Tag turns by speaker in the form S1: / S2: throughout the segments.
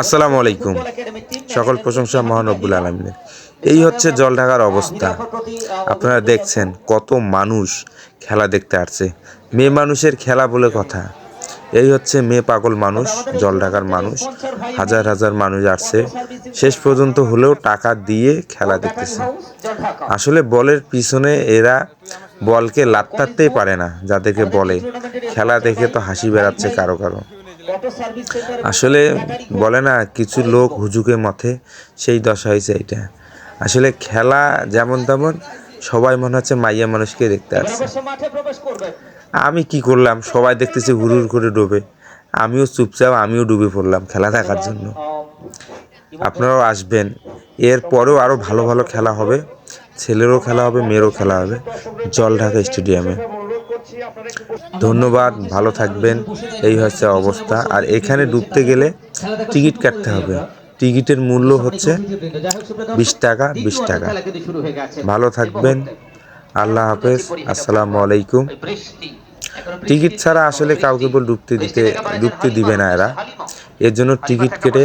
S1: আসসালামু আলাইকুম। সকল প্রশংসা মহানব্বুল আলমিনের। এই হচ্ছে জল ঢাকার অবস্থা। আপনারা দেখছেন কত মানুষ খেলা দেখতে আসছে। মেয়ে মানুষের খেলা বলে কথা। এই হচ্ছে মেয়ে পাগল মানুষ জল ঢাকার মানুষ। হাজার হাজার মানুষ আসছে। শেষ পর্যন্ত হলেও টাকা দিয়ে খেলা দেখতেছে। আসলে বলের পিছনে এরা বলকে লাত্তাতেই পারে না, যাদেরকে বলে। খেলা দেখে তো হাসি বেড়াচ্ছে কারও কারও। আসলে বলে না কিছু লোক হুজুকে মথে সেই দশা হয়েছে এটা আসলে খেলা যেমন তেমন সবাই মনে হচ্ছে মাইয়া মানুষকে দেখতে আসছে। আমি কি করলাম? সবাই দেখতেছি হুড়ুর করে ডুবে। আমিও চুপচাপ আমিও ডুবে পড়লাম খেলা দেখার জন্য। আপনারাও আসবেন। এর পরেও আরও ভালো ভালো খেলা হবে। ছেলেরও খেলা হবে মেয়েরও খেলা হবে। জল ঢাকা স্টেডিয়ামে। ধন্যবাদ, ভালো থাকবেন। এই হচ্ছে অবস্থা। আর এখানে ডুবতে গেলে টিকিট কাটতে হবে। টিকিটের মূল্য হচ্ছে বিশ টাকা বিশ টাকা। ভালো থাকবেন। আল্লাহ হাফেজ। আসসালামু আলাইকুম। টিকিট ছাড়া আসলে কাউকে বল ডুবতে দিতে, ডুবতে দিবে না এরা। এর জন্য টিকিট কেটে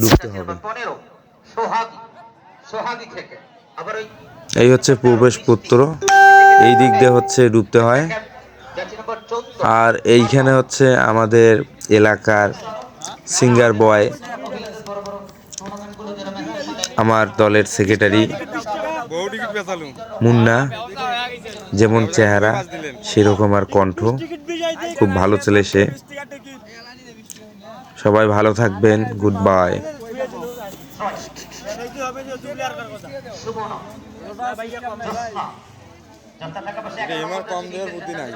S1: ঢুকতে হবে। এই হচ্ছে প্রবেশ পত্র এই দিক দিয়ে হচ্ছে ডুবতে হয়। আর এইখানে হচ্ছে আমাদের এলাকার সিঙ্গার বয় আমার দলের সেক্রেটারি মুন্না, যেমন চেহারা, সেরকম আর কণ্ঠ। খুব ভালো ছেলে সে। সবাই ভালো থাকবেন। গুড বাই
S2: এমার কম দেওয়ার বুদ্ধি নাই।